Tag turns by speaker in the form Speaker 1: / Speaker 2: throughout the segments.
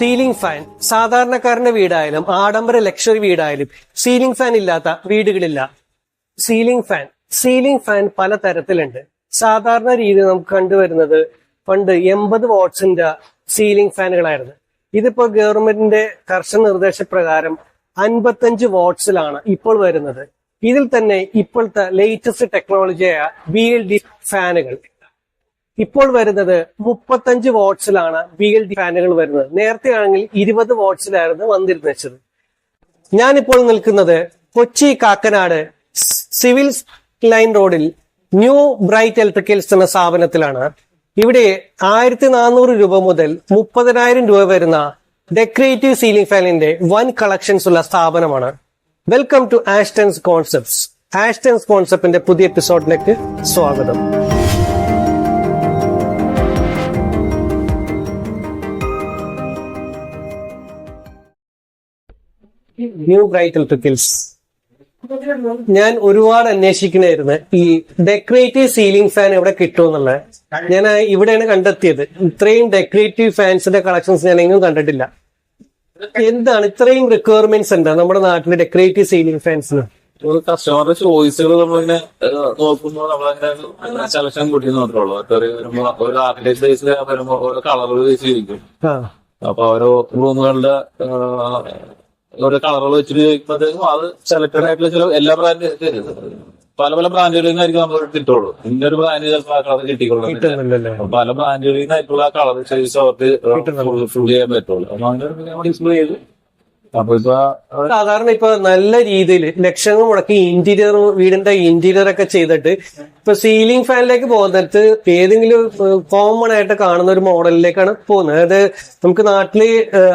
Speaker 1: Ceiling fan സാധാരണക്കാരന്റെ വീടായാലും ആഡംബര luxury വീടായാലും ceiling fan ഇല്ലാത്ത വീടുകളില്ല. സീലിംഗ് ഫാൻ സീലിംഗ് ഫാൻ പല തരത്തിലുണ്ട് സാധാരണ രീതി നമുക്ക് കണ്ടുവരുന്നത് പണ്ട് എൺപത് വാട്ട്സിന്റെ സീലിംഗ് ഫാനുകളായിരുന്നു ഇതിപ്പോ ഗവൺമെന്റിന്റെ കർശന നിർദ്ദേശപ്രകാരം അൻപത്തഞ്ച് വാട്ട്സിലാണ് ഇപ്പോൾ വരുന്നത്. ഇതിൽ തന്നെ ഇപ്പോഴത്തെ ലേറ്റസ്റ്റ് ടെക്നോളജിയായ ബി എൽ ഡി ഫാനുകൾ ഇപ്പോൾ വരുന്നത് മുപ്പത്തഞ്ച് വാട്ട്സിലാണ് ബി എൽ ഡി ഫാനുകൾ വരുന്നത്. നേരത്തെ ആണെങ്കിൽ ഇരുപത് വാട്ട്സിലായിരുന്നു വന്നിരുന്നത്. ഞാനിപ്പോൾ നിൽക്കുന്നത് കൊച്ചി കാക്കനാട് സിവിൽ ലൈൻ റോഡിൽ ന്യൂ ബ്രൈറ്റ് ഇലക്ട്രിക്കൽസ് എന്ന സ്ഥാപനത്തിലാണ്. ഇവിടെ ആയിരത്തി നാനൂറ് രൂപ മുതൽ മുപ്പതിനായിരം രൂപ വരുന്ന ഡെക്കറേറ്റീവ് സീലിംഗ് ഫാനിന്റെ വൻ കളക്ഷൻസ് ഉള്ള സ്ഥാപനമാണ്. Welcome to Astons concepts. Astons കോൺസെപ്റ്റിന്റെ പുതിയ എപ്പിസോഡിലേക്ക് സ്വാഗതം. ന്യൂ ബ്രൈറ്റ് ഇലക്ട്രിക്കൽസ് ഞാൻ ഒരുപാട് അന്വേഷിക്കണായിരുന്നു ഈ ഡെക്കറേറ്റീവ് സീലിംഗ് ഫാൻ എവിടെ കിട്ടുമെന്നുള്ളത് ഞാൻ ഇവിടെയാണ് കണ്ടെത്തിയത്. ഇത്രയും ഡെക്കറേറ്റീവ് ഫാൻസിന്റെ കളക്ഷൻസ് ഞാൻ എങ്ങും കണ്ടിട്ടില്ല. എന്താണ് ഇത്രയും റിക്വയർമെന്റ്സ് ഉണ്ട് നമ്മുടെ നാട്ടിൽ ഡെക്കറേറ്റീവ് സീലിംഗ് ഫാൻസിന്
Speaker 2: കസ്റ്റമറുടെ ചോയ്സുകൾ നമ്മളിങ്ങനെ നോക്കുമ്പോൾ നമ്മളങ്ങനെ സെലക്ഷൻ കൂട്ടി ഒരു ആർക്കിടെക്ട് ഓരോ കളറുകൾ അപ്പൊ ഓരോ റൂമുകളുടെ ഓരോ കളറുകൾ വെച്ചിട്ട് ചോദിക്കുമ്പോഴത്തേക്കും അത് സെലക്ടഡ് ആയിട്ടുള്ള ചില എല്ലാ ബ്രാൻഡ് പല പല ബ്രാൻഡുകളിൽ നിന്നായിരിക്കും നമ്മൾ കിട്ടുള്ളൂ. ഇന്നൊരു ബ്രാൻഡ് ചിലപ്പോൾ ആ കളർ കിട്ടിക്കൊള്ളും പല ബ്രാൻഡുകളിൽ നിന്നായിട്ടുള്ള കളർ ചോയ്സ് അവർക്ക് ഫുൾ ചെയ്യാൻ പറ്റുള്ളൂ. അപ്പൊ അങ്ങനെ ഡിസ്പ്ലേ ചെയ്ത് അപ്പൊ ഇപ്പൊ
Speaker 1: സാധാരണ ഇപ്പൊ നല്ല രീതിയിൽ ലക്ഷങ്ങൾ മുടക്കി ഇന്റീരിയർ വീടിന്റെ ഇന്റീരിയർ ഒക്കെ ചെയ്തിട്ട് ഇപ്പൊ സീലിംഗ് ഫാനിലേക്ക് പോകുന്നിടത്ത് ഏതെങ്കിലും കോമൺ ആയിട്ട് കാണുന്ന ഒരു മോഡലിലേക്കാണ് പോകുന്നത്. അതായത് നമുക്ക് നാട്ടിൽ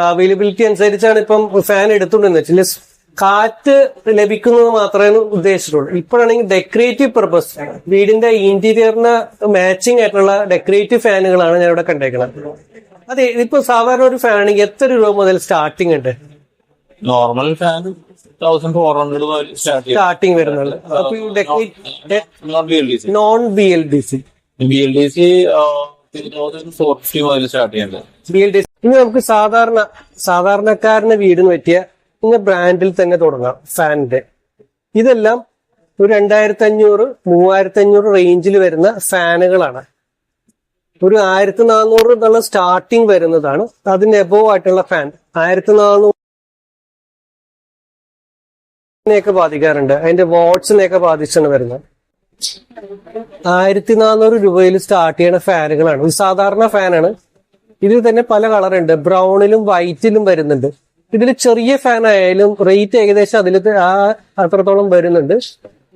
Speaker 1: അവൈലബിലിറ്റി അനുസരിച്ചാണ് ഇപ്പം ഫാൻ എടുത്തുകൊണ്ടെന്ന് വെച്ചാൽ കാറ്റ് ലഭിക്കുന്നത് മാത്രമേ ഉദ്ദേശിച്ചിട്ടുള്ളൂ. ഇപ്പോഴാണെങ്കിൽ ഡെക്കറേറ്റീവ് പർപ്പസ് വീടിന്റെ ഇന്റീരിയറിന് മാച്ചിങ് ആയിട്ടുള്ള ഡെക്കറേറ്റീവ് ഫാനുകളാണ് ഞാൻ ഇവിടെ കണ്ടേക്കുന്നത് അതെ ഇപ്പൊ സാധാരണ ഒരു ഫാൻ എത്ര രൂപ മുതൽ സ്റ്റാർട്ടിംഗ് ഉണ്ട്?
Speaker 2: Normal fan thousand four hundred
Speaker 1: starting വരുന്നുണ്ട്. അപ്പൊ
Speaker 2: non B L D C
Speaker 1: B L D C
Speaker 2: B L D C three thousand four fifty മുതൽ സ്റ്റാർട്ട് ചെയ്യേണ്ടത്.
Speaker 1: ബി എൽ ഡി സി ഇനി നമുക്ക് സാധാരണ സാധാരണക്കാരന് വീടിന് പറ്റിയ ഇന്ന ബ്രാൻഡിൽ തന്നെ തുടങ്ങാം ഫാനിന്റെ ഇതെല്ലാം ഒരു രണ്ടായിരത്തി അഞ്ഞൂറ് മൂവായിരത്തി അഞ്ഞൂറ് റേഞ്ചിൽ വരുന്ന ഫാനുകളാണ്. ഒരു ആയിരത്തി നാനൂറ് എന്നുള്ള സ്റ്റാർട്ടിങ് വരുന്നതാണ്. അതിന് എബോവ് ആയിട്ടുള്ള ഫാൻ ആയിരത്തി നാനൂറ് നെയൊക്കെ ബാധിക്കാറുണ്ട്. അതിന്റെ വാട്സിനെയൊക്കെ ബാധിച്ചാണ് വരുന്നത്. ആയിരത്തി നാനൂറ് രൂപയിൽ സ്റ്റാർട്ട് ചെയ്യുന്ന ഫാനുകളാണ്. ഒരു സാധാരണ ഫാനാണ്. ഇതിൽ തന്നെ പല കളറുണ്ട്. ബ്രൗണിലും വൈറ്റിലും വരുന്നുണ്ട്. ഇതിൽ ചെറിയ ഫാൻ ആയാലും റേറ്റ് ഏകദേശം അതിൽ ആ അത്രത്തോളം വരുന്നുണ്ട്.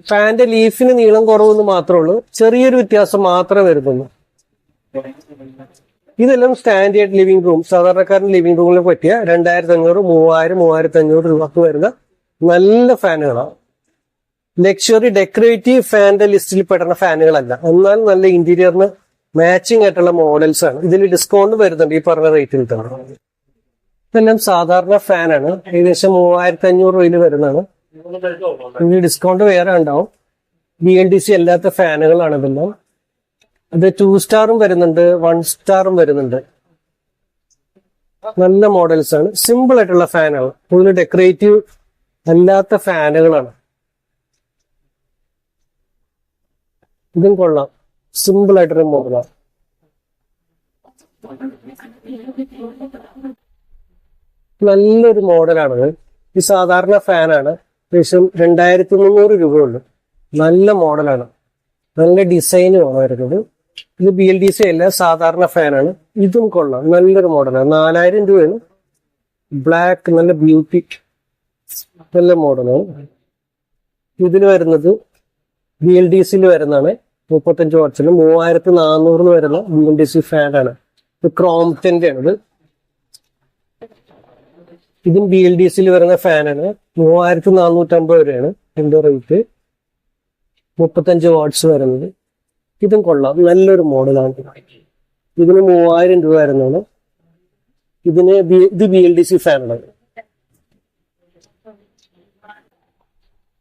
Speaker 1: ഫാന്റെ ലീഫിന് നീളം കുറവെന്ന് മാത്രമേ ഉള്ളൂ. ചെറിയൊരു വ്യത്യാസം മാത്രമേ വരുന്നുള്ളൂ. ഇതെല്ലാം സ്റ്റാൻഡേർഡ് ലിവിംഗ് റൂം സാധാരണക്കാരൻ ലിവിംഗ് റൂമിൽ പറ്റിയ രണ്ടായിരത്തി അഞ്ഞൂറ് മൂവായിരം മൂവായിരത്തി അഞ്ഞൂറ് രൂപക്ക് വരുന്ന നല്ല ഫാനുകളാണ് ലക്ഷറി ഡെക്കറേറ്റീവ് ഫാന്റെ ലിസ്റ്റിൽ പെടുന്ന ഫാനുകളല്ല. എന്നാൽ നല്ല ഇന്റീരിയറിന് മാച്ചിങ് ആയിട്ടുള്ള മോഡൽസ് ആണ്. ഇതിൽ ഡിസ്കൗണ്ട് വരുന്നുണ്ട് ഈ പറഞ്ഞ റേറ്റിൽ തന്നെ. ഇതെല്ലാം സാധാരണ ഫാനാണ് ഏകദേശം മൂവായിരത്തി അഞ്ഞൂറ് രൂപയിൽ വരുന്നതാണ്. ഇതിൽ ഡിസ്കൗണ്ട് വേറെ ഉണ്ടാവും. ബി എൽ ഡി സി അല്ലാത്ത ഫാനുകളാണ് ഇതെല്ലാം. അത് ടു സ്റ്റാറും വരുന്നുണ്ട് വൺ സ്റ്റാറും വരുന്നുണ്ട്. നല്ല മോഡൽസ് ആണ്. സിമ്പിൾ ആയിട്ടുള്ള ഫാനാണ് കൂടുതൽ ഡെക്കറേറ്റീവ് അല്ലാത്ത ഫാനുകളാണ്. ഇതും കൊള്ളാം. സിമ്പിൾ ആയിട്ടൊരു മോഡലാണ് നല്ലൊരു മോഡലാണത്. ഈ സാധാരണ ഫാനാണ്. ഏകദേശം രണ്ടായിരത്തി മുന്നൂറ് രൂപയുള്ളൂ. നല്ല മോഡലാണ്. നല്ല ഡിസൈനുമാണ് വരുന്നത്. ഇത് ബി എൽ ഡി സി അല്ല സാധാരണ ഫാനാണ്. ഇതും കൊള്ളാം. നല്ലൊരു മോഡലാണ്. നാലായിരം രൂപയാണ്. ബ്ലാക്ക് നല്ല ബ്യൂട്ടി നല്ല മോഡലാണ് ഇതിൽ വരുന്നത് ബി എൽ ഡി സിയിൽ വരുന്നതാണ്. മുപ്പത്തഞ്ച് വാട്ട്സിന് മൂവായിരത്തി നാനൂറിന് വരുന്ന ബി എൽ ഡി സി ഫാനാണ് ഇത് ക്രോംപ്റ്റന്റെ ആണ് ഇത് ഇതും ബി എൽ ഡി സിയിൽ വരുന്ന ഫാനാണ് മൂവായിരത്തി നാനൂറ്റമ്പത് രൂപയാണ് ഇതിന്റെ റേറ്റ് മുപ്പത്തഞ്ച് വാട്ട്സ് വരുന്നത്. ഇതും കൊള്ളാം. നല്ലൊരു മോഡലാണ് ഇതിന് മൂവായിരം രൂപ വരുന്നതാണ്. ഇതിന് ഇത് ബി എൽ ഡി സി ഫാനാണ്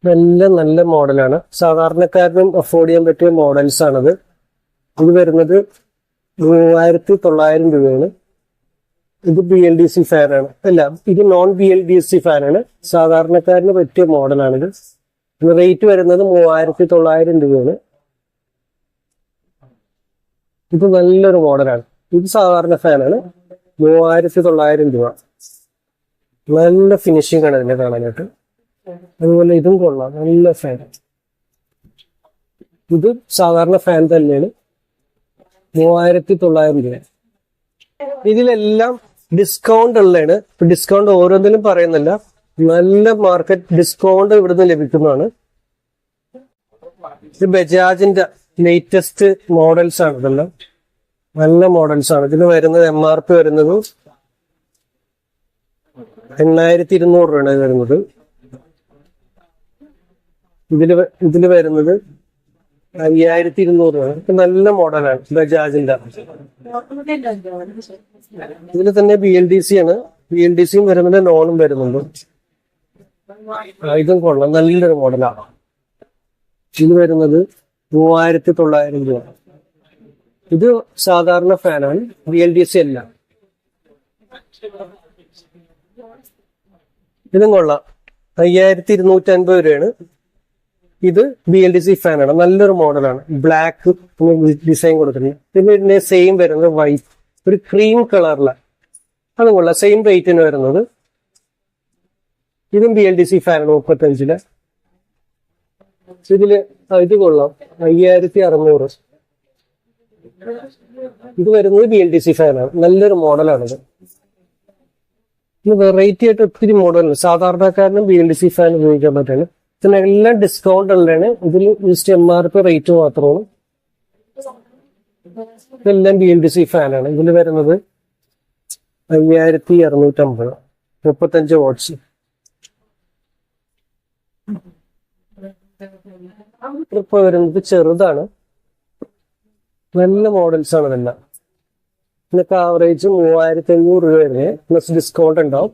Speaker 1: നല്ല നല്ല മോഡലാണ്. സാധാരണക്കാരനും അഫോർഡ് ചെയ്യാൻ പറ്റിയ മോഡൽസ് ആണത്. ഇത് വരുന്നത് മൂവായിരത്തി തൊള്ളായിരം രൂപയാണ്. ഇത് ബി എൽ ഡി സി ഫാനാണ് അല്ല ഇത് non B L D C ഫാനാണ് സാധാരണക്കാരന് പറ്റിയ മോഡലാണിത് റേറ്റ് വരുന്നത് മൂവായിരത്തി തൊള്ളായിരം രൂപയാണ്. ഇത് നല്ലൊരു മോഡലാണ് ഇത് സാധാരണ ഫാനാണ് മൂവായിരത്തി തൊള്ളായിരം രൂപ. നല്ല ഫിനിഷിംഗ് ആണ് ഇതിനെ കാണാനായിട്ട്. അതുപോലെ ഇതും കൊള്ളാം. നല്ല ഫാൻ ഇത് സാധാരണ ഫാൻ തന്നെയാണ്. മൂവായിരത്തി തൊള്ളായിരം രൂപ. ഇതിലെല്ലാം ഡിസ്കൗണ്ട് ഉള്ളതാണ്. ഡിസ്കൗണ്ട് ഓരോന്നിലും പറയുന്നില്ല നല്ല മാർക്കറ്റ് ഡിസ്കൗണ്ട് ഇവിടുന്ന് ലഭിക്കുന്നതാണ്. ബജാജിന്റെ ലേറ്റസ്റ്റ് മോഡൽസ് ആണ് ഇതെല്ലാം. നല്ല മോഡൽസ് ആണ്. ഇതിന് വരുന്നത് എം ആർ പി വരുന്നത് എണ്ണായിരത്തി ഇരുന്നൂറ് രൂപയാണ് വരുന്നത്. ഇതിൽ ഇതിൽ വരുന്നത് അയ്യായിരത്തി ഇരുന്നൂറ് രൂപ ഇത് നല്ല മോഡലാണ് ബജാജിന്റെ. ഇതിൽ തന്നെ ബി എൽ ഡി സി ആണ്. ബി എൽ ഡി സിയും വരുന്നുണ്ട് നോണും വരുന്നുണ്ട്. ഇതും കൊള്ളാം. നല്ലൊരു മോഡലാണ്. ഇത് വരുന്നത് മൂവായിരത്തി തൊള്ളായിരം രൂപ. ഇത് സാധാരണ ഫാനാണ്. ബി എൽ ഡി സി അല്ല. ഇതും കൊള്ളാം. അയ്യായിരത്തി ഇരുന്നൂറ്റി അൻപത് രൂപയാണ്. ഇത് ബി എൽ ഡി സി ഫാനാണ് നല്ലൊരു മോഡലാണ്. ബ്ലാക്ക് ഡിസൈൻ കൊടുത്തിട്ടുണ്ട്. പിന്നെ സെയിം വരുന്നത് വൈറ്റ് ഒരു ക്രീം കളറിൽ അതും കൊള്ളാം സെയിം റേറ്റിന് വരുന്നത് ഇതും ബി എൽ ഡി സി ഫാനാണ് മുപ്പത്തഞ്ചിൽ. ഇതിൽ ഇത് കൊള്ളാം. അയ്യായിരത്തി അറുന്നൂറ് ഇത് വരുന്നത് ബി എൽ ഡി സി ഫാനാണ് നല്ലൊരു മോഡലാണിത്. ഇത് വെറൈറ്റി ആയിട്ട് ഒത്തിരി മോഡലുണ്ട് സാധാരണക്കാരനും B L D C fan ഉപയോഗിക്കാൻ പറ്റുന്നത്. ഇതിനെല്ലാം ഡിസ്കൗണ്ട് ഉള്ളതാണ്. ഇതിൽ just M R P rate മാത്രമാണ്. ഇതെല്ലാം ബി എൽ ഡി സി ഫാനാണ് ഇതിൽ വരുന്നത് അയ്യായിരത്തി അറുന്നൂറ്റമ്പത് മുപ്പത്തഞ്ച് വാട്ട്സ് ഇപ്പൊ വരുന്നത് ചെറുതാണ്. നല്ല മോഡൽസ് ആണ് ഇതെല്ലാം. ഇതിനൊക്കെ ആവറേജ് മൂവായിരത്തി അഞ്ഞൂറ് രൂപ വരുന്നത് പ്ലസ് ഡിസ്കൗണ്ട് ഉണ്ടാവും.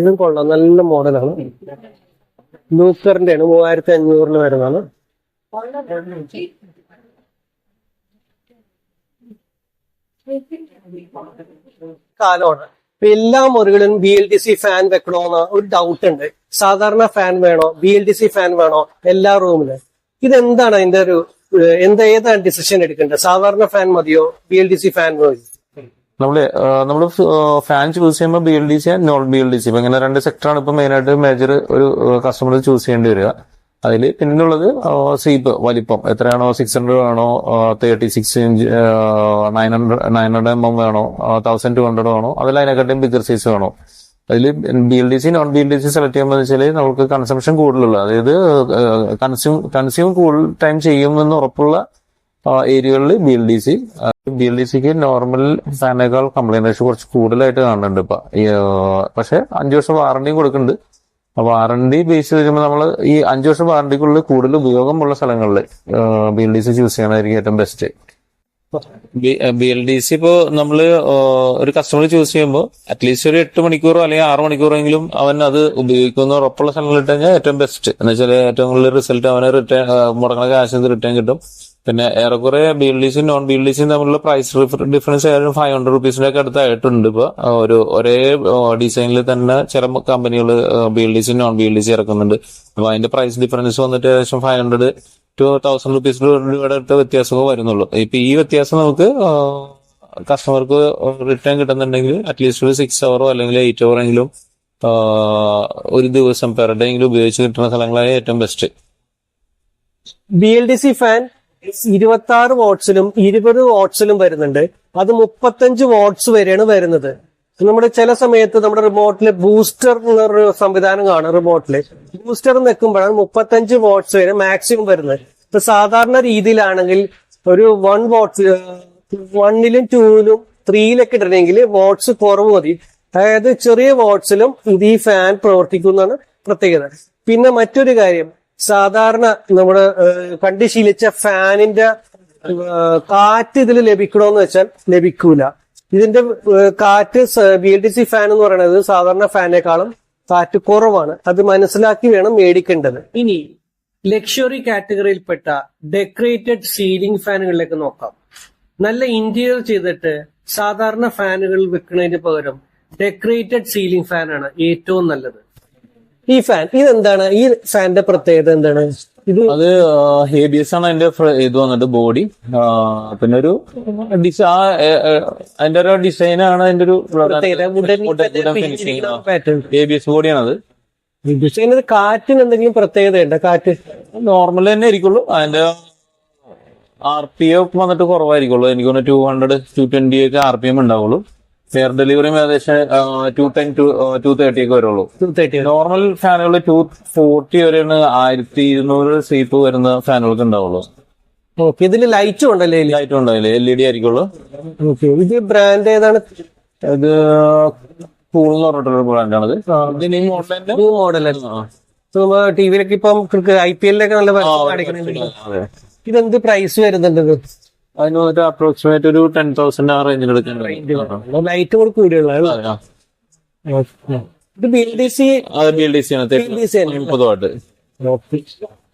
Speaker 1: ഇതും കൊള്ളാം. നല്ല മോഡലാണ് ലൂക്കറിന്റെ ആണ് മൂവായിരത്തി അഞ്ഞൂറിന് വരുന്നതാണ് കാലമാണ് എല്ലാ മുറികളിലും B L D C fan വെക്കണോന്ന് ഒരു ഡൗട്ട് ഉണ്ട്. സാധാരണ ഫാൻ വേണോ? B L D C fan വേണോ? എല്ലാ റൂമിലും ഇതെന്താണ് അതിന്റെ ഒരു എന്താ ഏതാണ് ഡിസിഷൻ എടുക്കേണ്ടത്? സാധാരണ ഫാൻ മതിയോ? B L D C fan മതിയോ?
Speaker 2: നമ്മൾ നമ്മൾ ഫാൻ ചൂസ് ചെയ്യുമ്പോൾ B L D C non B L D C ഇങ്ങനെ രണ്ട് സെക്ടറാണ് ഇപ്പൊ മെയിൻ ആയിട്ട് മേജർ ഒരു കസ്റ്റമർ ചൂസ് ചെയ്യേണ്ടി വരിക. അതിൽ പിന്നുള്ളത് സീപ്പ് വലിപ്പം. എത്രയാണോ? സിക്സ് ഹൺഡ്രഡ് വേണോ thirty six inch nine hundred nine hundred M M വേണോ? തൗസൻഡ് ടു ഹൺഡ്രഡ് വേണോ? അതിൽ അതിനെക്കാട്ടും ബിഗർ സൈസ് വേണോ? അതിൽ B L D C non B L D C select ചെയ്യുമ്പോൾ വെച്ചാൽ നമുക്ക് കൺസംഷൻ കൂടുതലുള്ള അതായത് കൺസ്യൂം കൺസ്യൂം കൂടുതൽ ടൈം ചെയ്യുമെന്ന് ഉറപ്പുള്ള ഏരിയകളിൽ B L D C B L D സിക്ക് നോർമൽ ഫാനേക്കാൾ കംപ്ലൈന്റ് റേഷ്യോ കുറച്ച് കൂടുതലായിട്ട് കാണുന്നുണ്ട് ഇപ്പൊ. പക്ഷെ അഞ്ചു വർഷം വാറണ്ടിയും കൊടുക്കുന്നുണ്ട്. വാറണ്ടി ബേസ് വരുമ്പോൾ നമ്മൾ ഈ അഞ്ചു വർഷം വാറണ്ടിക്കുള്ളിൽ കൂടുതൽ ഉപയോഗമുള്ള സ്ഥലങ്ങളിൽ B L D C choose ചെയ്യണമായിരിക്കും ഏറ്റവും best B L D C ഇപ്പോൾ നമ്മൾ ഒരു കസ്റ്റമർ ചൂസ് ചെയ്യുമ്പോൾ അറ്റ്ലീസ്റ്റ് ഒരു എട്ട് മണിക്കൂറോ അല്ലെങ്കിൽ ആറ് മണിക്കൂറോ എങ്കിലും അവൻ അത് ഉപയോഗിക്കുന്ന ഉറപ്പുള്ള സ്ഥലങ്ങളിൽ ഇട്ട് കഴിഞ്ഞാൽ ഏറ്റവും ബെസ്റ്റ് എന്ന് വെച്ചാൽ ഏറ്റവും കൂടുതൽ റിസൾട്ട് അവനെ റിട്ടേൺ മുടങ്ങുന്ന കാശ് റിട്ടേൺ കിട്ടും. പിന്നെ ഏറെക്കുറെ B L D C non B L D സിയും തമ്മിലുള്ള പ്രൈസ് ഡിഫറൻസ് ഏതായാലും ഫൈവ് ഹൺഡ്രഡ് റുപ്പീസിന്റെ ഒക്കെ അടുത്തായിട്ടുണ്ട് ഇപ്പൊ. ഒരു ഒരേ ഡിസൈനിൽ തന്നെ ചില കമ്പനികൾ B L D C non B L D C ഇറക്കുന്നുണ്ട്. അപ്പൊ അതിന്റെ പ്രൈസ് ഡിഫറൻസ് വന്നിട്ട് ഏകദേശം five hundred two thousand rupees രൂപയുടെ അടുത്ത വ്യത്യാസമൊക്കെ വരുന്നുള്ളൂ. ഇപ്പൊ ഈ വ്യത്യാസം നമുക്ക് കസ്റ്റമർക്ക് റിട്ടേൺ കിട്ടുന്നുണ്ടെങ്കിൽ അറ്റ്ലീസ്റ്റ് ഒരു സിക്സ് അവറോ അല്ലെങ്കിൽ എയ്റ്റ് അവർ എങ്കിലും ഒരു ദിവസം പെർ ഡേ എങ്കിലും ഉപയോഗിച്ച് കിട്ടുന്ന സ്ഥലങ്ങളാണ് ഏറ്റവും best
Speaker 1: B L D C fan ഇരുപത്തി ആറ് വാട്ട്സിലും ഇരുപത് വാട്ട്സിലും വരുന്നുണ്ട്. അത് മുപ്പത്തഞ്ച് വാട്ട്സ് വരെയാണ് വരുന്നത്. നമ്മുടെ ചില സമയത്ത് നമ്മുടെ റിമോട്ടിൽ ബൂസ്റ്റർ എന്നൊരു സംവിധാനം കാണും റിമോട്ടിൽ. ബൂസ്റ്റർ നിൽക്കുമ്പോഴാണ് മുപ്പത്തഞ്ച് വാട്ട്സ് വരെ മാക്സിമം വരുന്നത്. ഇപ്പൊ സാധാരണ രീതിയിലാണെങ്കിൽ ഒരു വൺ വാട്ട്സ് വണ്ണിലും ടൂവിലും ത്രീയിലൊക്കെ ഇടണമെങ്കിൽ വാട്ട്സ് കുറവ് മതി. അതായത് ചെറിയ വാട്ട്സിലും ഇത് ഈ ഫാൻ പ്രവർത്തിക്കുന്നതാണ് പ്രത്യേകത. പിന്നെ മറ്റൊരു കാര്യം സാധാരണ നമ്മുടെ കണ്ടു ശീലിച്ച ഫാനിന്റെ കാറ്റ് ഇതിൽ ലഭിക്കണമെന്ന് വെച്ചാൽ ലഭിക്കൂല. ഇതിന്റെ കാറ്റ് B L D C fan എന്ന് പറയുന്നത് സാധാരണ ഫാനേക്കാളും കാറ്റ് കുറവാണ്. അത് മനസ്സിലാക്കി വേണം മേടിക്കേണ്ടത്. ഇനി ലക്ഷറി കാറ്റഗറിയിൽപ്പെട്ട ഡെക്കറേറ്റഡ് സീലിംഗ് ഫാനുകളിലേക്ക് നോക്കാം. നല്ല ഇന്റീരിയർ ചെയ്തിട്ട് സാധാരണ ഫാനുകൾ വെക്കുന്നതിന് പകരം ഡെക്കറേറ്റഡ് സീലിംഗ് ഫാനാണ് ഏറ്റവും നല്ലത്. ഈ ഫാൻ ഇതെന്താണ്? ഈ ഫാനിന്റെ പ്രത്യേകത എന്താണ്? ഇത്
Speaker 2: അത് ഹേബിയസ് ആണ് അതിന്റെ ഇത് വന്നിട്ട് ബോഡി പിന്നെ ഒരു ഡിസ അതിന്റെ ഒരു ഡിസൈൻ ആണ് അതിന്റെ ഒരു
Speaker 1: പ്രത്യേകത. വുഡൻ
Speaker 2: ഫിനിഷിംഗ്
Speaker 1: ഡിസൈൻ
Speaker 2: ഹേബിയസ്
Speaker 1: കാറ്റിന് എന്തെങ്കിലും പ്രത്യേകത ഉണ്ടോ കാറ്റ്?
Speaker 2: നോർമൽ തന്നെ ആയിരിക്കുള്ളൂ. അതിന്റെ ആർ പി എം വന്നിട്ട് കുറവായിരിക്കുള്ളൂ. എനിക്ക് തോന്നുന്നു ടു ഹൺഡ്രഡ് ടു ട്വന്റി ഒക്കെ ആർ പി എം ഉണ്ടാവുള്ളൂ. ഫെയർ ഡെലിവറിയും ഏകദേശം ടു ടെൻ ടു തേർട്ടി ഒക്കെ വരുള്ളൂ. നോർമൽ ഫാനുകൾ ടു ഫോർട്ടി വരെയാണ് ആയിരത്തി ഇരുന്നൂറ് സീപ്പ് വരുന്ന ഫാനുകൾക്ക് ഉണ്ടാവുള്ളൂ.
Speaker 1: ഓക്കെ ഇതിൽ ലൈറ്റും ഉണ്ടല്ലേ?
Speaker 2: ലൈറ്റ് ഉണ്ടാവില്ല എൽ ഇ ഡി ആയിരിക്കുള്ളൂ.
Speaker 1: ഓക്കെ ഇത് ബ്രാൻഡ് ഏതാണ്?
Speaker 2: ഇത് കൂൾ എന്ന് പറഞ്ഞിട്ടുള്ള ബ്രാൻഡാണത് മോഡലിന്റെ
Speaker 1: ന്യൂ ടി വിയിലൊക്കെ ഇപ്പം ഐ പി എല്ലിലൊക്കെ നല്ല ഇതെന്ത് പ്രൈസ് വരുന്നുണ്ട്
Speaker 2: അതിന് വന്നിട്ട് അപ്രോക്സിമേറ്റ് ഒരു ടെൻ തൗസൻഡ് ആ റേഞ്ചിൽ എടുക്കാൻ
Speaker 1: ലൈറ്റ് കൂടെ കൂടിയുള്ള ഇത് ബി എൽ ഡി സി
Speaker 2: അത് ബി എൽ ഡി സി ആണ്.
Speaker 1: BLDC ആണ്.
Speaker 2: മുപ്പത് വാട്ട്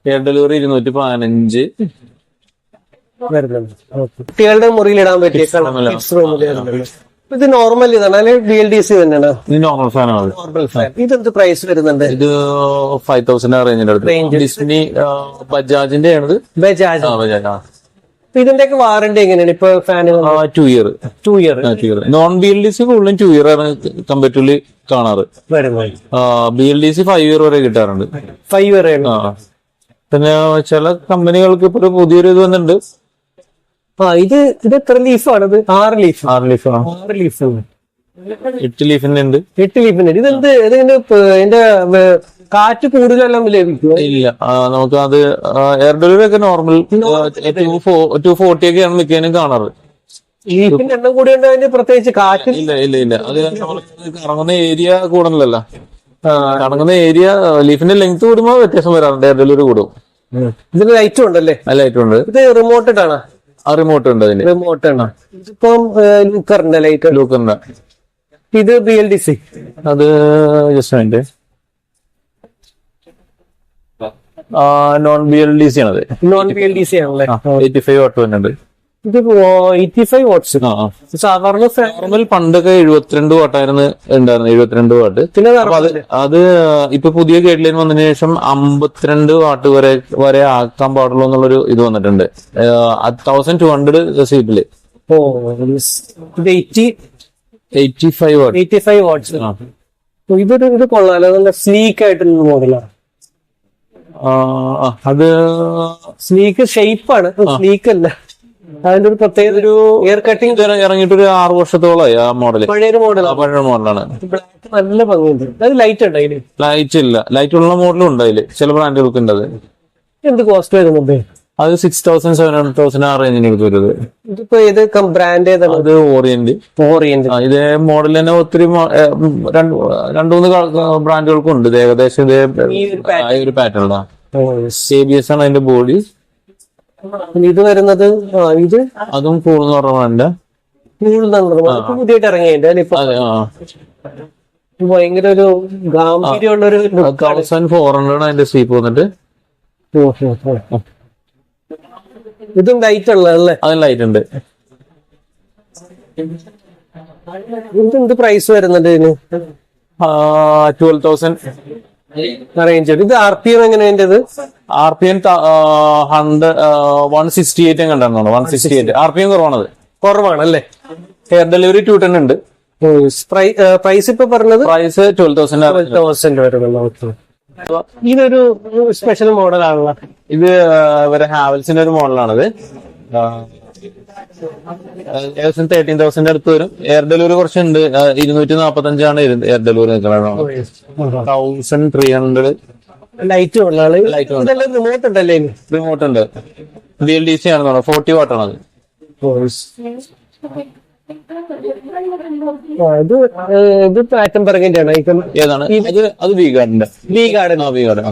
Speaker 2: എയർ ഡെലിവറി ഇരുന്നൂറ്റി പതിനഞ്ച്
Speaker 1: വരുന്നുണ്ട്. കുട്ടികളുടെ മുറിയിൽ ഇടാൻ പറ്റിയ ഇത് നോർമൽ ഇതാണ് അല്ലെങ്കിൽ ബി എൽ ഡി സി തന്നെയാണ്?
Speaker 2: ഇത് നോർമൽ ഫാനാണ്
Speaker 1: നോർമൽ ഫാൻ ഇതെന്ത് പ്രൈസ് വരുന്നുണ്ട്?
Speaker 2: ഇത് ഫൈവ് തൗസൻഡ് റേഞ്ചിന്റെ
Speaker 1: Range.
Speaker 2: അടുത്ത്. ഡിസ്നി ബജാജിന്റെ ആണ്
Speaker 1: ബജാജ്
Speaker 2: ബജാജ്
Speaker 1: ഇതിന്റെ വാറണ്ടി വാറന്റി എങ്ങനെയാണ്? ഇപ്പൊ ഫാനുകൾ
Speaker 2: ആ two year
Speaker 1: two year
Speaker 2: two year non B L D C ഫുള്ളും ടു ഇയർ ആണ് കമ്പാരിറ്റീവ്ലി കാണാറ്. B L D C five year വരെ കിട്ടാറുണ്ട്.
Speaker 1: ഫൈവ്
Speaker 2: ഇയർ പിന്നെ ചില കമ്പനികൾക്ക് ഇപ്പൊ പുതിയൊരു ഇത് വന്നിട്ടുണ്ട്.
Speaker 1: ആ ഇത് ഇത് എത്ര ലീഫാണ് ആറ് ലീഫ്
Speaker 2: ആറ് ലീഫ്
Speaker 1: ആറ് ലീഫ്
Speaker 2: എട്ട് ലീഫിന്റെ ഉണ്ട്
Speaker 1: എട്ട് ലീഫിന്റെ ഇതെന്ത് ഇതിന്റെ ഇതിന്റെ കാറ്റ് കൂടുതലെല്ലാം ലഭിക്കും
Speaker 2: ഇല്ല. നമുക്ക് അത് എയർ ഡെലിവറി ഒക്കെ നോർമൽ ടു ഫോർട്ടി ഒക്കെയാണ് മിക്കതിനും കാണാറ്.
Speaker 1: ലീഫിന്റെ എണ്ണം കൂടി അതിന്റെ പ്രത്യേകിച്ച്? കാറ്റ്?
Speaker 2: ഇല്ല ഇല്ല ഇല്ല. അത് കറങ്ങുന്ന ഏരിയ കൂടണല്ലോ കറങ്ങുന്ന ഏരിയ ലീഫിന്റെ ലെങ്ത് കൂടുമ്പോൾ വ്യത്യാസം വരാറുണ്ട്. എയർ ഡെലിവറി കൂടും.
Speaker 1: ഇതിന് ലൈറ്റും ഉണ്ടല്ലേ?
Speaker 2: ലൈറ്റ്
Speaker 1: ഇത് റിമോട്ടഡ് ആണ്
Speaker 2: ആ റിമോട്ട് ഉണ്ട് അതിന്.
Speaker 1: റിമോട്ട് ആണ്? ഇതിപ്പം ലൂക്കറിന്റെ ലൈറ്റ്
Speaker 2: ലൂക്കറിന്റെ.
Speaker 1: ഇത് ബി എൽ ഡി സി
Speaker 2: അത് just minute non B L D C ആണത്.
Speaker 1: Non B L D C ആണല്ലേ?
Speaker 2: എയ്റ്റി ഫൈവ് വാട്ട് വരുന്നുണ്ട്
Speaker 1: ഇത് എയ്റ്റി ഫൈവ് വാട്ട്സ്. സാധാരണ
Speaker 2: നോർമൽ പണ്ടൊക്കെ എഴുപത്തിരണ്ട് വാട്ടായിരുന്നു ഉണ്ടായിരുന്നു എഴുപത്തിരണ്ട് വാട്ട്.
Speaker 1: പിന്നെ
Speaker 2: അത് അത് ഇപ്പൊ പുതിയ ഗൈഡ് ലൈൻ വന്നതിന് ശേഷം അമ്പത്തിരണ്ട് വാട്ട് വരെ വരെ ആക്കാൻ പാടുള്ളൂ എന്നുള്ളൊരു ഇത് വന്നിട്ടുണ്ട്. തൗസൻഡ് ടു ഹൺഡ്രഡ് സീറ്റിൽ
Speaker 1: oh eighty
Speaker 2: eighty five
Speaker 1: watts ഇതൊരു ഇത് കൊള്ളാലോ നല്ല സ്നീക്ക് ആയിട്ടുള്ള മോഡലാണ്
Speaker 2: അത്
Speaker 1: സ്നീക്ക് ഷേപ്പാണ് സ്നീക്ക് അല്ല. അതിന്റെ ഒരു പ്രത്യേക ഒരു എയർ കട്ടിങ്
Speaker 2: ഇറങ്ങിയിട്ട് ഒരു ആറ് വർഷത്തോളമായി ആ മോഡൽ
Speaker 1: പഴയൊരു മോഡലാണ്
Speaker 2: പഴയ മോഡലാണ്
Speaker 1: ബ്ലാക്ക് നല്ല ഭംഗിയുണ്ട്. അത് ലൈറ്റ് ഉണ്ടോ അതിന്
Speaker 2: ലൈറ്റ് ഇല്ല. ലൈറ്റ് ഉള്ള മോഡലും ഉണ്ട് അതിൽ. ചില ബ്രാൻഡുകൾക്ക് ഉണ്ട് അത്.
Speaker 1: എന്ത് കോസ്റ്റ് വരുന്നുണ്ട്?
Speaker 2: അത് six thousand seven hundred thousand ആ റേഞ്ചിന് എടുത്ത് വരുന്നത്.
Speaker 1: ഇതിപ്പോ ഏത് ബ്രാൻഡ് ഏതാണ്
Speaker 2: അത് ഓറിയന്റ്
Speaker 1: ഓറിയന്റ്
Speaker 2: ഇതേ മോഡൽ തന്നെ ഒത്തിരി രണ്ടുമൂന്ന് രണ്ട് രണ്ട് മൂന്ന് ബ്രാൻഡുകൾക്കും ഉണ്ട്. ഇത് ഏകദേശം ഇതേ
Speaker 1: ഒരു
Speaker 2: പാറ്റേൺ സി ബി എസ് ആണ് അതിന്റെ ബോഡി
Speaker 1: ഇത് വരുന്നത് ഇത്?
Speaker 2: അതും കൂൾ എന്ന് പറഞ്ഞ ബ്രാൻഡ്
Speaker 1: കൂൾ അതിലിപ്പോ
Speaker 2: അതെ
Speaker 1: ഭയങ്കര ഒരു ഗാംഭീര്യമുള്ള ഒരു
Speaker 2: തൗസൻഡ് ഫോർ ഹൺഡ്രഡ് അതിന്റെ സീപ്പ് വന്നിട്ട്.
Speaker 1: ഇതും ലൈറ്റ് ഉള്ളതല്ലേ
Speaker 2: അതും ലൈറ്റ് ഉണ്ട്.
Speaker 1: എന്ത് പ്രൈസ് വരുന്നുണ്ട് ഇതിന്?
Speaker 2: ട്വൽവ് തൗസൻഡ്
Speaker 1: റേഞ്ച് ഇത് ആർ പി എം എങ്ങനെയാണ് ഇത്
Speaker 2: R P M hundred one sixty eight കണ്ടായിരുന്നു one sixty eight R P M കുറവാണത്.
Speaker 1: കുറവാണ്
Speaker 2: അല്ലേ ഹെയർ ഡെലിവറി ടു ടെൻ ഉണ്ട്
Speaker 1: പ്രൈസ് ഇപ്പൊ പറഞ്ഞത്?
Speaker 2: പ്രൈസ് ട്വൽവ് തൗസൻഡ്
Speaker 1: തൗസൻഡ് വരുന്നുള്ളൂ ഇതൊരു സ്പെഷ്യൽ മോഡലാണല്ലോ
Speaker 2: ഇത് ഇവരെ ഹാവൽസിന്റെ ഒരു മോഡലാണത് ഏകദേശം തേർട്ടീൻ തൗസൻഡ് അടുത്ത് വരും. എയർ ഡെലിവറി കുറച്ചുണ്ട് ഇരുന്നൂറ്റി നാപ്പത്തി അഞ്ചാണ് എയർ ഡെലിവറി നിൽക്കുന്നത് തൗസൻഡ് ത്രീ ഹൺഡ്രഡ്
Speaker 1: ലൈറ്റ്. ഇതെല്ലാം റിമോട്ട് ഉണ്ടല്ലേ?
Speaker 2: റിമോട്ട് ഉണ്ട്. ഡി എൽ ഡി സി ആണ് ഫോർട്ടി
Speaker 1: വാട്ടാണത് ഇത് ഇത് പാറ്റം പിറകിന്റെ ആണ്
Speaker 2: ഏതാണ് അത് അത് വി ഗാർഡിന്റെ
Speaker 1: വി ഗാർഡൻ
Speaker 2: ആ. വി ഗാർഡൻ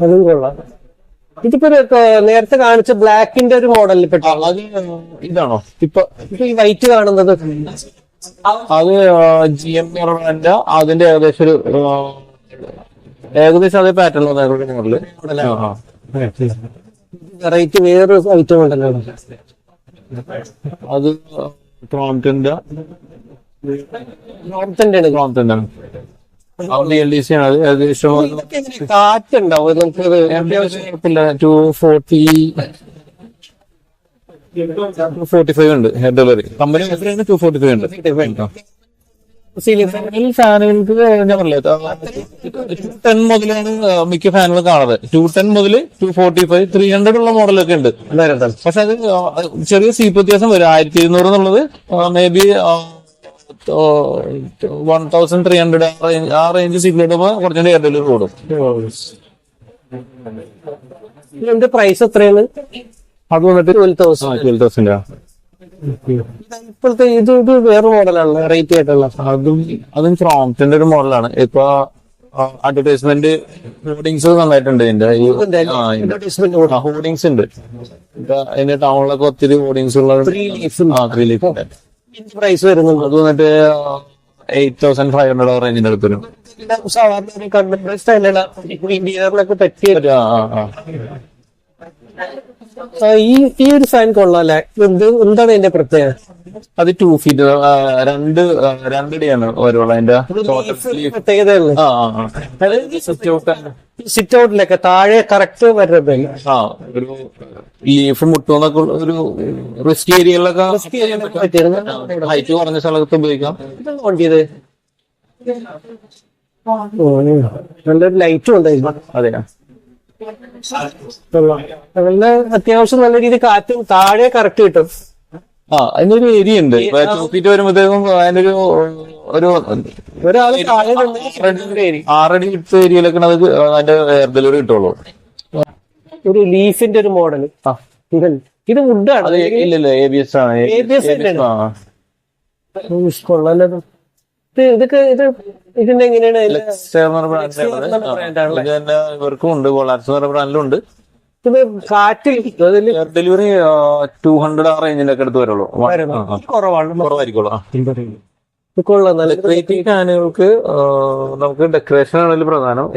Speaker 1: അത് കൊള്ളാം. ഇതിപ്പോ ഒരു, നേരത്തെ കാണിച്ച ബ്ലാക്കിന്റെ ഒരു മോഡലിൽ പെട്ട.
Speaker 2: അത് ഇതാണോ?
Speaker 1: ഇപ്പൊ ഇപ്പൊ ഈ വൈറ്റ് കാണുന്നത്.
Speaker 2: അത് ജി എം ബ്രാൻഡ് അതിന്റെ ഏകദേശം ഒരു ഏകദേശം അതേ പാറ്റേൺ മോഡൽ
Speaker 1: വെറൈറ്റി വേറൊരു ഐറ്റം ഉണ്ടല്ലോ.
Speaker 2: അത് ക്രോംപ്റ്റന്റെ
Speaker 1: നോർത്തിന്റെ ആണ്.
Speaker 2: ക്രോംപ്റ്റന്റെ ആണ്
Speaker 1: കാറ്റുണ്ടാവും? നമുക്ക്
Speaker 2: ടു ഫോർട്ടി ഫോർട്ടി ഫൈവ് ഉണ്ട്. Head delivery company two forty five ഉണ്ട്.
Speaker 1: സീലിംഗ്
Speaker 2: ഫാനുകൾക്ക് ഞാൻ പറഞ്ഞില്ലേ ടു ടെൻ മുതലാണ് മിക്ക ഫാനുകൾ കാണുന്നത്. ടു ടെൻ മുതൽ two forty five three hundred ഉള്ള മോഡലൊക്കെ ഉണ്ട് പക്ഷെ അത് ചെറിയ സീപ്പ് വ്യത്യാസം വരും. ആയിരത്തി ഇരുന്നൂറ് എന്നുള്ളത് maybe one thousand three hundred ആ റേഞ്ച് സീറ്റ് കിട്ടുമ്പോൾ കുറച്ചുകൂടി എയർ ഡെലിവറി കൂടും.
Speaker 1: ഇതിന്റെ പ്രൈസ് എത്രയാണ്?
Speaker 2: അത് വന്നിട്ട്
Speaker 1: ട്വൽവ് തൗസൻഡ്.
Speaker 2: ട്വൽവ് തൗസൻഡ്
Speaker 1: ഇപ്പോഴത്തെ ഇത് ഇത് വേറെ മോഡലാണ് വെറൈറ്റി ആയിട്ടുള്ള.
Speaker 2: അതും അതും ക്രോംപ്റ്റന്റെ ഒരു മോഡലാണ്. ഇപ്പൊ അഡ്വർടൈസ്മെന്റ് ഹോർഡിങ്സ് നന്നായിട്ടുണ്ട് ഇതിന്റെ. ഹോർഡിങ്സ് ഉണ്ട് അതിന്റെ ടൗണിലൊക്കെ ഒത്തിരി ഹോർഡിങ്സ് ഉള്ള
Speaker 1: ത്രീ ലീഫ് പ്രൈസ് വരുന്നുണ്ട്.
Speaker 2: അത് വന്നിട്ട് എയ്റ്റ് തൗസൻഡ് ഫൈവ് ഹൺഡ്രഡ് റേഞ്ചിന്റെ അടുത്ത് വരും
Speaker 1: സാധാരണ കണ്ടംപററി സ്റ്റൈലുള്ള ഇന്റീരിയറിലൊക്കെ പറ്റിയ ഈ ഈ ഒരു ഫാൻ കൊള്ളാല്ലേ? എന്ത് എന്താണ് അതിന്റെ പ്രത്യേകത?
Speaker 2: അത് ടു ഫീറ്റ് രണ്ട് രണ്ടടിയാണ് ഓരോള്ള അതിന്റെ പ്രത്യേകത സിറ്റ് ഔട്ട്
Speaker 1: സിറ്റ് ഔട്ടിലൊക്കെ താഴെ കറക്റ്റ് വരുന്നത്
Speaker 2: ആ ഒരു ലീഫ് മുട്ടുന്നൊക്കെ ഒരു റിസ്ക് ഏരിയകളിലൊക്കെ ഹൈറ്റ് കുറഞ്ഞ സ്ഥലത്ത് ഉപയോഗിക്കാം.
Speaker 1: വണ്ടിയത് നല്ലൊരു ലൈറ്റും ഉണ്ടായിരുന്നു.
Speaker 2: അതെ.
Speaker 1: നല്ല അത്യാവശ്യം നല്ല രീതിയിൽ കാറ്റും താഴെ കറക്റ്റ് കിട്ടും.
Speaker 2: ആ അതിനൊരു ഏരിയ ഉണ്ട് നോക്കിട്ട് വരുമ്പോഴത്തേക്കും അതിനൊരു ഒരു
Speaker 1: ഒരാൾ താഴെ നിന്ന്
Speaker 2: ആറടി ഇട്ട ഏരിയയിലൊക്കെ അത് അതിന്റെ എയർ ഡെലിവറി കിട്ടുള്ളൂ.
Speaker 1: ഒരു ലീഫിന്റെ ഒരു മോഡൽ ഇത് വുഡാണ്
Speaker 2: ഇല്ലല്ലോ എ ബി എസ് ആണ്.
Speaker 1: എ
Speaker 2: ബി
Speaker 1: എസ് കൊള്ളാലോ. ഇതൊക്കെ ഇത് ഇതിന്റെ എങ്ങനെയാണ്
Speaker 2: ഇവർക്കും ഉണ്ട് ബ്രാൻഡിലും ഉണ്ട്.
Speaker 1: ഇത് കാറ്റിൽ
Speaker 2: ഡെലിവറി ടു ഹൺഡ്രഡ് ആ റേഞ്ചിന്റെ ഒക്കെ അടുത്ത് വരുള്ളൂ. ഡെക്കറേറ്റീവ് ഫാനുകൾക്ക് നമുക്ക് ഡെക്കറേഷൻ ആണെങ്കിലും പ്രധാനം.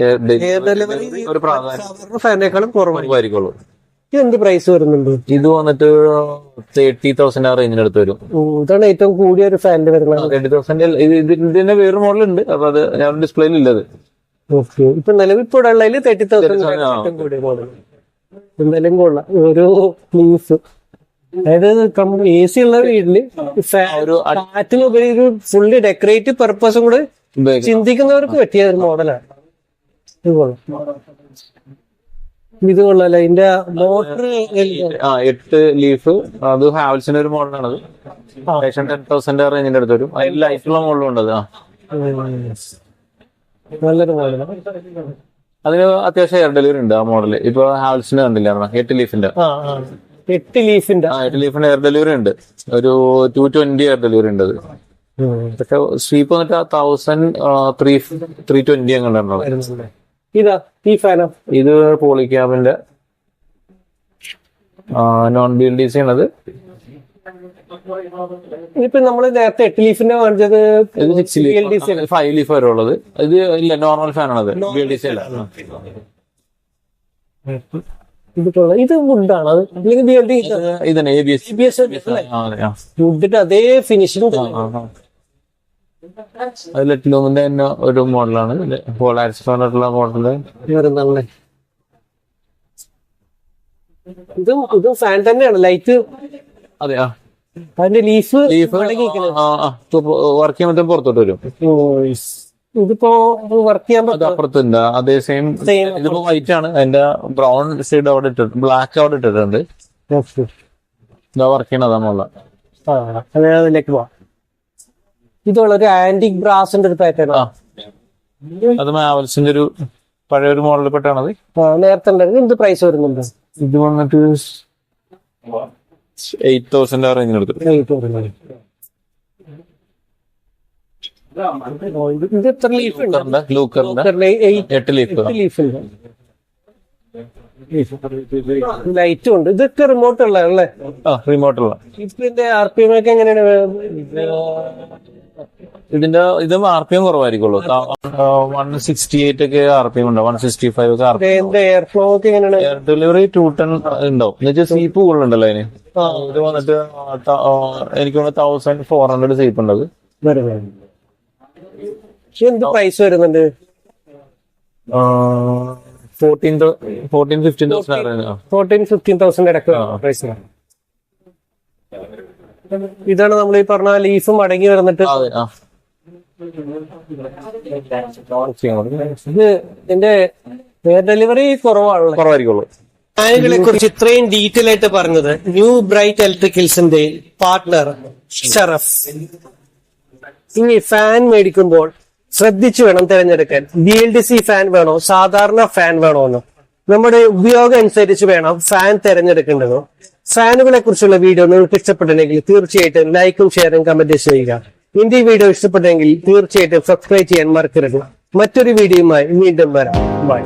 Speaker 2: ഒരു പ്രാധാന്യം.
Speaker 1: ഫാനേക്കാളും
Speaker 2: കുറവായിരിക്കുള്ളൂ.
Speaker 1: ഇത് എന്ത് പ്രൈസ് വരുന്നുണ്ട്?
Speaker 2: ഇത് വന്നിട്ട് തേർട്ടി തൗസൻഡ് ആ റേഞ്ചിന് അടുത്ത് വരും.
Speaker 1: ഇതാണ് ഏറ്റവും കൂടിയ ഒരു ഫാനിന്റെ വരുന്നത്.
Speaker 2: തേർട്ടി തൗസൻഡ് ഇതിന്റെ വേറൊരു മോഡൽ ഉണ്ട്. അപ്പൊ അത് ഞാൻ ഡിസ്പ്ലേയിൽ ഇല്ലത്
Speaker 1: ഓക്കെ ഇപ്പൊ നിലവിൽ ഇപ്പോൾ ഉള്ളതിൽ തേർട്ടി തൗസൻഡ് കൂടിയ മോഡൽ എന്തായാലും കൊള്ളാം. ഒരു ന്യൂസ് അതായത് എ സി ഉള്ള വീട്ടിൽ ഫാറ്റിന്
Speaker 2: ഉപരി
Speaker 1: കാറ്റിനുപരി ഒരു ഫുള്ളി ഡെക്കറേറ്റീവ് പർപ്പസും കൂടെ ചിന്തിക്കുന്നവർക്ക് പറ്റിയ ഒരു മോഡലാണ് ഇത് കൊള്ളാം. ഇത് കൊള്ളാല്ല ഇതിന്റെ മോട്ടർ
Speaker 2: ആ എട്ട് ലീഫ്. അത് ഹാവൽസിന്റെ ഒരു മോഡലാണത്. ഏകദേശം ടെൻ തൗസൻഡ് റേഞ്ചിന്റെ അടുത്ത് വരും. അതിൽ ലൈറ്റുള്ള മോഡലും ഉണ്ട് അത്. ആ.
Speaker 1: നല്ലൊരു മോഡലാണ്
Speaker 2: അതിന് അത്യാവശ്യം എയർ ഡെലിവറി ഉണ്ട് ആ മോഡൽ ഇപ്പൊ ഹാവൽസിന്റെ കണ്ടില്ല എട്ട് ലീഫിന്റെ.
Speaker 1: എട്ട് ലീഫിന്റെ.
Speaker 2: ആ എട്ട് ലീഫിന്റെ എയർ ഡെലിവറി ഉണ്ട്. ഒരു ടു ട്വന്റി എയർ ഡെലിവറി ഉണ്ട് അത്. പക്ഷെ സ്വീപ്പ് വന്നിട്ട് ആ തൗസൻഡ് ത്രീ ത്രീ ട്വന്റി അങ്ങനെ
Speaker 1: ഇതാ ഈ ഫാനോ.
Speaker 2: ഇത് പോളിക്യാബിന്റെ non B L D C ആണത്
Speaker 1: ഇപ്പൊ നമ്മൾ നേരത്തെ എട്ട് ലീഫിന്റെ കാണിച്ചത്
Speaker 2: ഫൈവ് ലീഫ് വരെ ഉള്ളത്. ഇത് ഇല്ല നോർമൽ ഫാൻ ആണത് ബി എൽ ഡി സി അല്ല ആ.
Speaker 1: ഇത് വുഡാണ് അത് അല്ലെങ്കിൽ ബി എൽ ഡി
Speaker 2: ഇതന്നെ എ ബി എസ്
Speaker 1: വുഡിന്റെ അതേ ഫിനിഷിംഗ്
Speaker 2: അത് ലെറ്റ്ലൂമിന്റെ തന്നെ ഒരു മോഡലാണ്. പോളാരിസ് പറഞ്ഞിട്ടുള്ള മോഡൽ.
Speaker 1: വരുന്നല്ലേ ഇത് ഇത് ഫാൻ തന്നെയാണ്. ലൈറ്റ് അതിന്റെ ലീഫ്
Speaker 2: ലീഫ് വർക്ക് ചെയ്യുമ്പോൾ പുറത്തോട്ട് വരും.
Speaker 1: ഇതിപ്പോ വർക്ക് ചെയ്യാൻ
Speaker 2: അത് അപ്പുറത്തുണ്ട്. അതേ സെയിം. ഇതിപ്പോ വൈറ്റ് ആണ്. അതിന്റെ ബ്രൗൺ ഷെയ്ഡ് അവിടെ ഇട്ടിട്ടുണ്ട് ബ്ലാക്ക് അവിടെ ഇട്ടിട്ടുണ്ട്. വർക്ക് ചെയ്യണതാ
Speaker 1: അതിലേക്ക് പോവാം ഇതുള്ള ഒരു ആന്റിക് ബ്രാസിന്റെ ഒരു പാറ്റേൺ
Speaker 2: ആണ്. അത് മാവൽസിന്റെ ഒരു പഴയ ഒരു മോഡലിൽ പെട്ടാണത്
Speaker 1: നേരത്തെ ഉണ്ടായിരുന്നു. എന്ത് പ്രൈസ് വരുന്നുണ്ട്.
Speaker 2: ഇത് വന്നിട്ട് എയ്റ്റ് തൗസൻഡ് ആ
Speaker 1: ഇത് ഇത് എത്ര ലീഫ്
Speaker 2: എട്ട് ലീഫ്
Speaker 1: ലൈറ്റും ഉണ്ട്. ഇതൊക്കെ റിമോട്ട് ഉള്ളതല്ലേ
Speaker 2: ആ റിമോട്ടുള്ള
Speaker 1: ഇപ്പൊ ഇതിന്റെ ആർ പി എം ഒക്കെ എങ്ങനെയാണ്?
Speaker 2: ഇതിന്റെ ഇത് ആർ പി എം കുറവായിരിക്കുള്ളൂ വൺ സിക്സ്റ്റി എയ്റ്റ് ഒക്കെ ആർ പി എം ഉണ്ടാവും വൺ സിക്സ്റ്റി ഫൈവ് ഒക്കെ
Speaker 1: എയർ ഫ്ലോ ഒക്കെ എങ്ങനെയാണ്?
Speaker 2: എയർ ഡെലിവറി ടു ടെൻ ഉണ്ടാവും എന്നുവെച്ചാൽ സീപ്പ് കൂടുതലുണ്ടല്ലോ അതിന്. ഇത് വന്നിട്ട് എനിക്ക് തോന്നുന്നു തൗസൻഡ് ഫോർ ഹൺഡ്രഡ് സീപ്പ് ഉണ്ട് അത്.
Speaker 1: വരുന്നത് എന്ത് പ്രൈസ് വരുന്നുണ്ട്?
Speaker 2: ആ, fourteen fourteen fifteen thousand
Speaker 1: fourteen fifteen thousand ഇടയ്ക്ക് പ്രൈസ് ഇതാണ് നമ്മൾ ഈ പറഞ്ഞ ലീഫ് മടങ്ങി വരുന്നിട്ട് ഇത് ഇതിന്റെ ഡെലിവറി കുറവാണല്ലോ?
Speaker 2: കുറവായിരിക്കുള്ളൂ.
Speaker 1: ഫാനുകളെ കുറിച്ച് ഇത്രയും ഡീറ്റെയിൽ ആയിട്ട് പറഞ്ഞത് ന്യൂ ബ്രൈറ്റ് ഇലക്ട്രിക്കൽസിന്റെ പാർട്ട്ണർ ഷറഫ് ഇനി ഫാൻ മേടിക്കുമ്പോൾ ശ്രദ്ധിച്ചു വേണം തിരഞ്ഞെടുക്കാൻ. B L D C fan വേണോ? സാധാരണ ഫാൻ വേണോ എന്ന്. നമ്മുടെ ഉപയോഗം അനുസരിച്ച് വേണം ഫാൻ തിരഞ്ഞെടുക്കേണ്ടത്. ഫാനുകളെ കുറിച്ചുള്ള വീഡിയോ നിങ്ങൾക്ക് ഇഷ്ടപ്പെട്ടില്ലെങ്കിൽ തീർച്ചയായിട്ടും ലൈക്കും ഷെയറും കമന്റ് ചെയ്യുക. എന്റെ വീഡിയോ ഇഷ്ടപ്പെട്ടെങ്കിൽ തീർച്ചയായിട്ടും സബ്സ്ക്രൈബ് ചെയ്യാൻ മറക്കരുത്. മറ്റൊരു വീഡിയോയുമായി വീണ്ടും വരാം. ബൈ